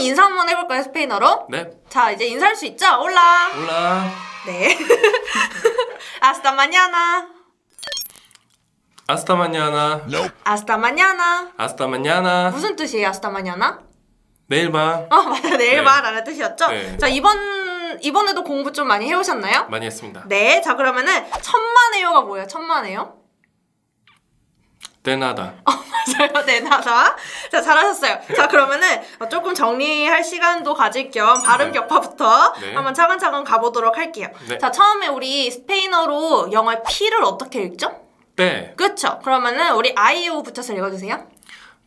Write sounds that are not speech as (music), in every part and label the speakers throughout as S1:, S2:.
S1: 인사 한번 해볼까요, 스페인어로?
S2: 네.
S1: 자, 이제 인사할 수 있죠? 올라.
S2: 올라.
S1: 네. (laughs) 아스타 마냐나.
S2: 아스타 마냐나.
S1: 아스타 마냐나.
S2: 아스타 마냐나.
S1: 무슨 뜻이에요, 아스타 마냐나?
S2: 내일 봐.
S1: 어, 맞아요. 내일
S2: 네.
S1: 봐라는 뜻이었죠?
S2: 네.
S1: 자, 이번, 이번에도 공부 좀 많이 해오셨나요?
S2: 많이 했습니다.
S1: 네. 자, 그러면은, 천만에요가 뭐예요, 천만에요?
S2: 때
S1: 맞아요. (laughs) 네. 자, 잘하셨어요. 자, 그러면은 어, 조금 정리할 시간도 가질 겸 발음
S2: 네.
S1: 격파부터
S2: 네.
S1: 한번 차근차근 가보도록 할게요.
S2: 네.
S1: 자, 처음에 우리 스페인어로 영어의 P를 어떻게 읽죠?
S2: 빼.
S1: 그렇죠. 그러면은 우리 아이오 붙여서 읽어주세요.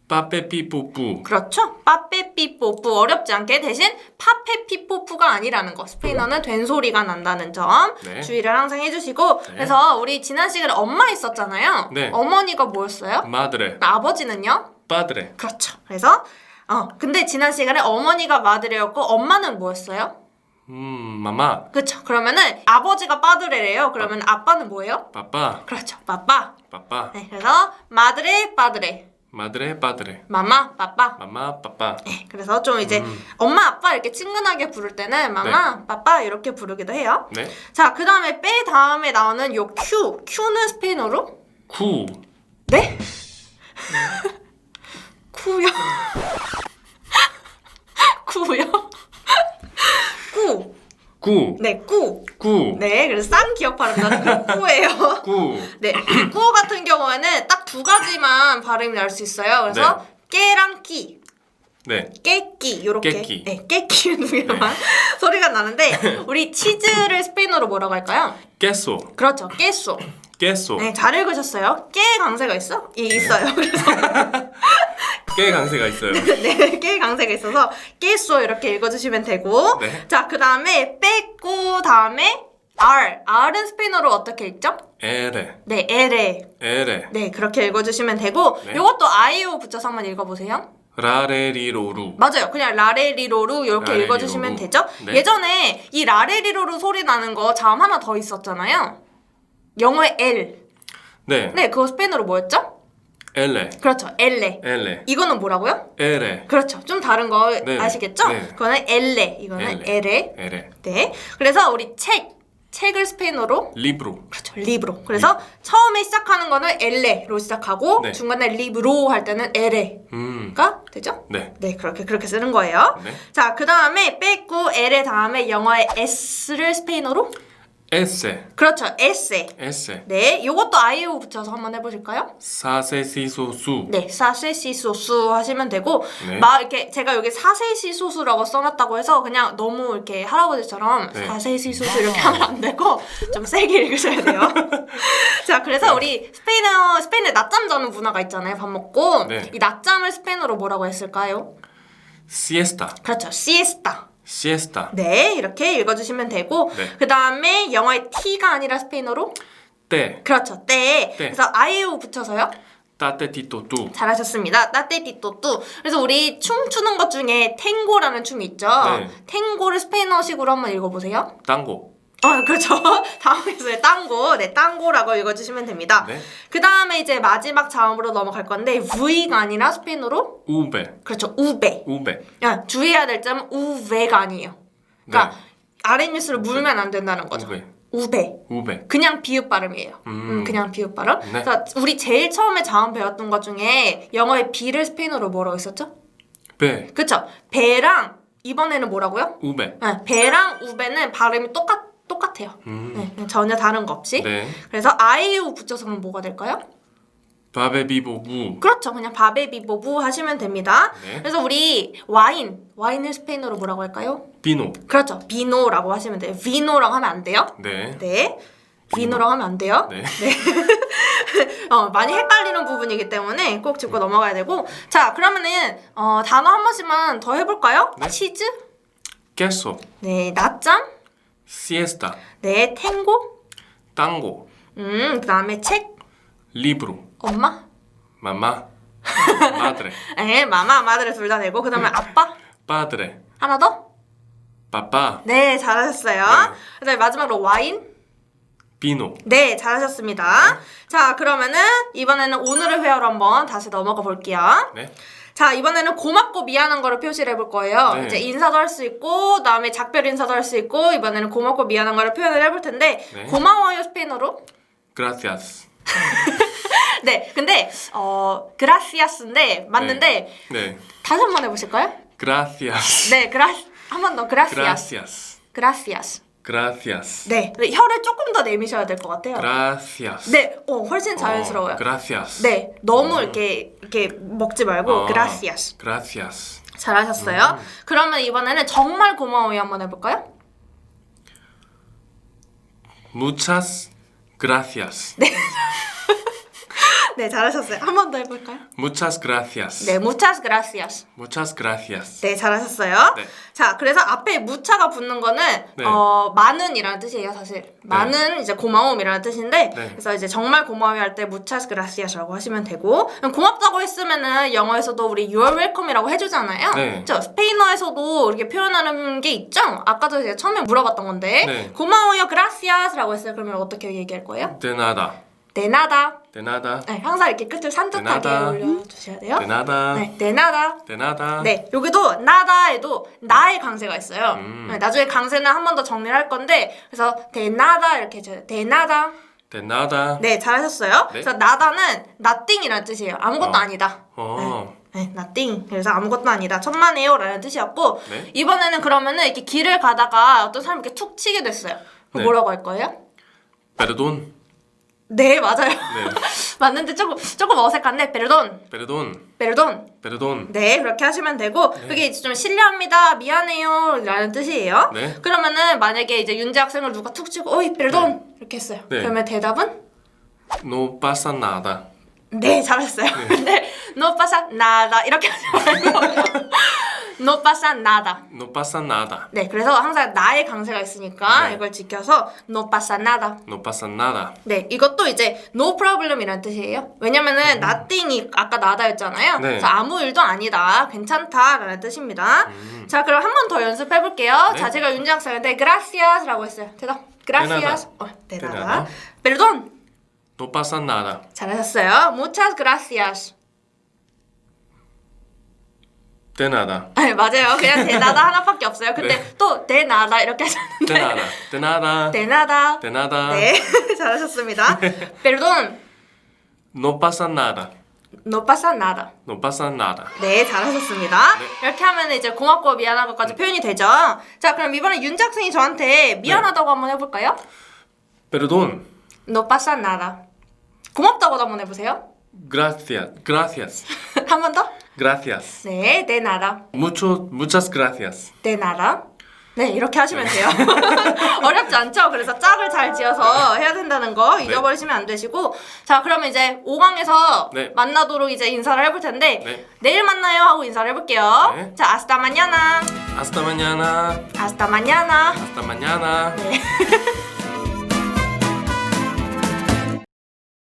S2: 빠빼삐뿌뿌.
S1: 그렇죠. 빠페피뽀뿌 어렵지 않게 대신 파페피뽀푸가 아니라는 거. 스페인어는 된 소리가 난다는 점
S2: 네.
S1: 주의를 항상 해주시고
S2: 네.
S1: 그래서 우리 지난 시간에 엄마 있었잖아요.
S2: 네.
S1: 어머니가 뭐였어요?
S2: 마드레.
S1: 아버지는요?
S2: 빠드레.
S1: 그렇죠. 그래서 어 근데 지난 시간에 어머니가 마드레였고 엄마는 뭐였어요?
S2: 음, 마마.
S1: 그렇죠. 그러면은 아버지가 빠드레래요. 그러면 아빠는 뭐예요?
S2: 빠빠.
S1: 그렇죠. 빠빠.
S2: 빠빠.
S1: 네, 그래서 마드레 빠드레.
S2: 마드레 빠드레.
S1: 마마 빠빠.
S2: 마마 빠빠.
S1: 네, 그래서 좀 이제
S2: 음.
S1: 엄마 아빠 이렇게 친근하게 부를 때는 마마 빠빠 이렇게 부르기도 해요.
S2: 네.
S1: 자, 그 다음에 빼 다음에 나오는 요 큐. 큐는 스페인어로
S2: 쿠.
S1: 네? 쿠요? 쿠요? 꾸.
S2: 구.
S1: 네, 꾸.
S2: 구.
S1: 네, 그래서 쌍 기억 발음나는 그 꾸예요.
S2: 구.
S1: 네, 꾸 같은 경우에는 딱 두 가지만 발음이 날 수 있어요. 그래서 깨랑 끼,
S2: 네.
S1: 깨끼 요렇게.
S2: 깨끼.
S1: 네, 깨끼 두 개만 소리가 나는데 우리 치즈를 스페인어로 뭐라고 할까요?
S2: 깨소.
S1: 그렇죠, 깨쏘.
S2: 깨소.
S1: 네, 잘 읽으셨어요. 깨 강세가 있어? 예, 있어요. (laughs) 그래서 (laughs)
S2: 깨 강세가 있어요. (laughs)
S1: 네, 깨 강세가 있어서 깨쏘 이렇게 읽어 주시면 되고.
S2: 네.
S1: 자, 그 다음에 빼고 다음에 R. R은 스페인어로 어떻게 읽죠?
S2: 에레.
S1: 네, 에레.
S2: 에레.
S1: 네, 그렇게 읽어주시면 되고.
S2: 네.
S1: 요것도 아이오 붙여서 한번 읽어보세요.
S2: 라레리로루.
S1: 맞아요. 그냥 라레리로루 이렇게
S2: 라레리로루.
S1: 읽어주시면 되죠.
S2: 네.
S1: 예전에 이 라레리로루 소리 나는 거 자음 하나 더 있었잖아요. 영어의 L.
S2: 네.
S1: 네, 그거 스페인어로 뭐였죠?
S2: 엘레.
S1: 그렇죠. 엘레.
S2: 엘레.
S1: 이거는 뭐라고요?
S2: 에레.
S1: 그렇죠. 좀 다른 거
S2: 네.
S1: 아시겠죠?
S2: 네.
S1: 그거는 엘레. 이거는 엘레.
S2: 에레.
S1: 네. 그래서 우리 책. 책을 스페인어로
S2: 리브로.
S1: 그렇죠. 리브로. 그래서 처음에 시작하는 거는 엘레로 시작하고
S2: 네.
S1: 중간에 리브로 할 때는 에레가
S2: 음.
S1: 되죠?
S2: 네.
S1: 네, 그렇게 그렇게 쓰는 거예요.
S2: 네.
S1: 자, 그 다음에 빼고 엘의 다음에 영어의 s를 스페인어로
S2: 에세.
S1: 그렇죠. 에세.
S2: 에세.
S1: 네, 요것도 아이오 붙여서 한번 해보실까요?
S2: 사세시소수.
S1: 네, 사세시소수 하시면 되고
S2: 네.
S1: 막 이렇게 제가 여기 사세시소수라고 써놨다고 해서 그냥 너무 이렇게 할아버지처럼
S2: 네.
S1: 사세시소수 이렇게 하면 안 되고 좀 세게 읽으셔야 돼요. (laughs) 자, 그래서
S2: 네.
S1: 우리 스페인어 스페인에 낮잠 자는 문화가 있잖아요. 밥 먹고
S2: 네.
S1: 이 낮잠을 스페인어로 뭐라고 했을까요?
S2: 시에스타.
S1: 그렇죠, 시에스타.
S2: 시에스타.
S1: 네, 이렇게 읽어주시면 되고
S2: 네.
S1: 그 다음에 영어의 T가 아니라 스페인어로
S2: 때.
S1: 그렇죠, 때.
S2: 때.
S1: 그래서 아이오 붙여서요.
S2: 따테티토뚜.
S1: 잘하셨습니다. 따떼띠또뚜. 그래서 우리 춤 추는 것 중에 탱고라는 춤이 있죠.
S2: 네.
S1: 탱고를 스페인어식으로 한번 읽어보세요.
S2: 땅고.
S1: 어, 그렇죠. (laughs) 다음에서의 땅고. 네, 땅고라고 읽어주시면 됩니다.
S2: 네.
S1: 그 다음에 이제 마지막 자음으로 넘어갈 건데 V가 아니라 스페인어로
S2: 우베.
S1: 그렇죠. 우베.
S2: 우베.
S1: 야, 주의해야 될 점은 우베가 아니에요. 그러니까 아랫뉴스를 물면 안 된다는 거죠.
S2: 우베.
S1: 우베.
S2: 우베.
S1: 그냥 비읍 발음이에요. 음,
S2: 음.
S1: 그냥 비읍 발음.
S2: 네.
S1: 그래서 우리 제일 처음에 자음 배웠던 것 중에 영어의 비를 스페인어로 뭐라고 했었죠?
S2: 베.
S1: 그쵸? 배랑 이번에는 뭐라고요?
S2: 우베.
S1: 네, 배랑 우베는 발음이 똑같 똑같아요.
S2: 음.
S1: 네, 전혀 다른 거 없이.
S2: 네.
S1: 그래서 아이유 붙여서 그럼 뭐가 될까요?
S2: 바베비보부.
S1: 그렇죠. 그냥 바베비보부 하시면 됩니다.
S2: 네.
S1: 그래서 우리 와인, 와인을 스페인어로 뭐라고 할까요?
S2: 비노.
S1: 그렇죠. 비노라고 하시면 돼요. 비노라고 하면 안 돼요.
S2: 네.
S1: 네. 비노라고 하면 안 돼요.
S2: 네. (laughs)
S1: 어, 많이 헷갈리는 부분이기 때문에 꼭 짚고 넘어가야 되고. 자, 그러면은 어, 단어 한 번씩만 더 해볼까요?
S2: 네.
S1: 치즈,
S2: 깨소.
S1: 네, 낮잠,
S2: 시에스타.
S1: 네, 탱고,
S2: 땅고.
S1: 음, 그다음에 책,
S2: 리브로.
S1: 엄마, (laughs)
S2: 마마. 마드레.
S1: 에, 마마, 마들을 둘다 되고, 그다음에 아빠,
S2: 빠드레.
S1: 하나 더.
S2: 빠빠.
S1: 네, 잘하셨어요.
S2: 네.
S1: 그다음에 마지막으로 와인,
S2: 비노.
S1: 네, 잘하셨습니다. 자, 그러면은 이번에는 오늘의 회화로 한번 다시 넘어가 볼게요.
S2: 네.
S1: 자, 이번에는 고맙고 미안한 거를 표시를 해볼 거예요.
S2: 네.
S1: 이제 인사도 할 수 있고, 그다음에 작별 인사도 할 수 있고, 이번에는 고맙고 미안한 거를 표현을 해볼 텐데,
S2: 네.
S1: 고마워요 스페인어로?
S2: Gracias. (laughs)
S1: 네, 근데 어, gracias인데 맞는데
S2: 네.
S1: 다시 한 번 해보실까요?
S2: Gracias.
S1: 네, 그라 한번 더 gracias.
S2: Gracias.
S1: gracias.
S2: Gracias.
S1: 네, 근데 혀를 조금 더 내미셔야 될 것 같아요.
S2: Gracias.
S1: 네, 어, 훨씬 자연스러워요.
S2: 어, gracias.
S1: 네, 너무 이렇게 이렇게 먹지 말고
S2: 어,
S1: gracias.
S2: Gracias.
S1: 잘하셨어요. 그러면 이번에는 정말 고마워요 한번 해볼까요?
S2: Muchas gracias.
S1: 네, 잘하셨어요. 한 번 더 해볼까요?
S2: Muchas gracias.
S1: 네, muchas gracias.
S2: Muchas gracias.
S1: 네, 잘하셨어요.
S2: 네.
S1: 자, 그래서 앞에 무차가 붙는 거는
S2: 네.
S1: 어 많은이라는 뜻이에요, 사실. 많은 이제 고마움이라는 뜻인데,
S2: 네.
S1: 그래서 이제 정말 고마워요 할 때 muchas gracias라고 하시면 되고, 그럼 고맙다고 했으면은 영어에서도 우리 you're welcome이라고 해주잖아요.
S2: 네.
S1: 그렇죠? 스페인어에서도 이렇게 표현하는 게 있죠. 아까도 제가 처음에 물어봤던 건데,
S2: 네.
S1: 고마워요, gracias라고 했어요. 그러면 어떻게 얘기할 거예요?
S2: De nada.
S1: De nada. 네, 항상 이렇게 끝을 산뜻하게. 올려주셔야 돼요.
S2: Nada.
S1: 네. De nada. 네, 여기도 나다에도 나의 강세가 있어요.
S2: 음.
S1: 네, 나중에 강세는 한 번 더 정리를 할 건데 그래서 대나다 이렇게 해줘요. 대나다.
S2: Nada.
S1: 네, 잘하셨어요.
S2: 네.
S1: 그래서 나다는 nothing이라는 뜻이에요. 아무것도
S2: 어.
S1: 아니다.
S2: 어.
S1: 네, nothing. 그래서 아무것도 아니다. 천만에요 라는 뜻이었고
S2: 네.
S1: 이번에는 그러면은 이렇게 길을 가다가 어떤 사람이 이렇게 툭 치게 됐어요. 그럼
S2: 네.
S1: 뭐라고 할 거예요?
S2: Perdón.
S1: 네, 맞아요.
S2: 네. (laughs)
S1: 맞는데 조금 조금 어색한데 perdón,
S2: Perdón.
S1: perdón.
S2: Perdón.
S1: 네, 그렇게 하시면 되고 그게 이제 좀 실례합니다, 미안해요라는 뜻이에요.
S2: 네.
S1: 그러면은 만약에 이제 윤재 학생을 누가 툭 치고 어이 perdón 이렇게 했어요.
S2: 네.
S1: 그러면 대답은
S2: No pasa nada.
S1: 네, 잘했어요. 근데 (laughs) no pasa nada 이렇게 하지 말고 (laughs) no pasa nada.
S2: No pasa nada.
S1: 네, 그래서 항상 나의 강세가 있으니까
S2: 네.
S1: 이걸 지켜서 no pasa nada.
S2: No pasa nada.
S1: 네, 이것도 이제 no problem이라는 뜻이에요. 왜냐면은 nothing이 아까 나다였잖아요.
S2: 음. 네.
S1: 그래서 아무 일도 아니다, 괜찮다라는 뜻입니다. 자, 그럼 한 번 더 연습해 볼게요.
S2: 음. 네.
S1: 자, 제가 윤지 학생한테 gracias라고 했어요. 대답. gracias. 어, nada. perdón.
S2: No pasa nada.
S1: 잘하셨어요. muchas gracias.
S2: Nada.
S1: 네, 맞아요. 그냥 nada 하나밖에 없어요. 근데
S2: 네.
S1: 또 nada 이렇게 하셨는데 de nada.
S2: De nada.
S1: 네, 잘하셨습니다. perdón.
S2: No pasa nada.
S1: no pasa nada.
S2: No pasa nada.
S1: 네, 잘하셨습니다.
S2: 네.
S1: 이렇게 하면 이제 고맙고 미안한 것까지 표현이 되죠. 자, 그럼 이번에 윤 학생이 저한테 미안하다고 한번 해볼까요?
S2: Perdón.
S1: No pasa nada. 고맙다고도 한번 해보세요.
S2: Gracias. Gracias.
S1: 한 번 더?
S2: Gracias.
S1: 네, de nada.
S2: Mucho, muchas gracias.
S1: de nada. 네, 이렇게 하시면 돼요. (laughs) 어렵지 않죠? 그래서 짝을 잘 지어서 해야 된다는 거 잊어버리시면 안 되시고. 자, 그러면 이제 5강에서
S2: 네.
S1: 만나도록 이제 인사를 해볼 텐데,
S2: 네.
S1: 내일 만나요 하고 인사를 해볼게요.
S2: 네.
S1: 자, hasta mañana.
S2: Hasta mañana.
S1: hasta mañana.
S2: Hasta mañana.
S1: 네. (laughs)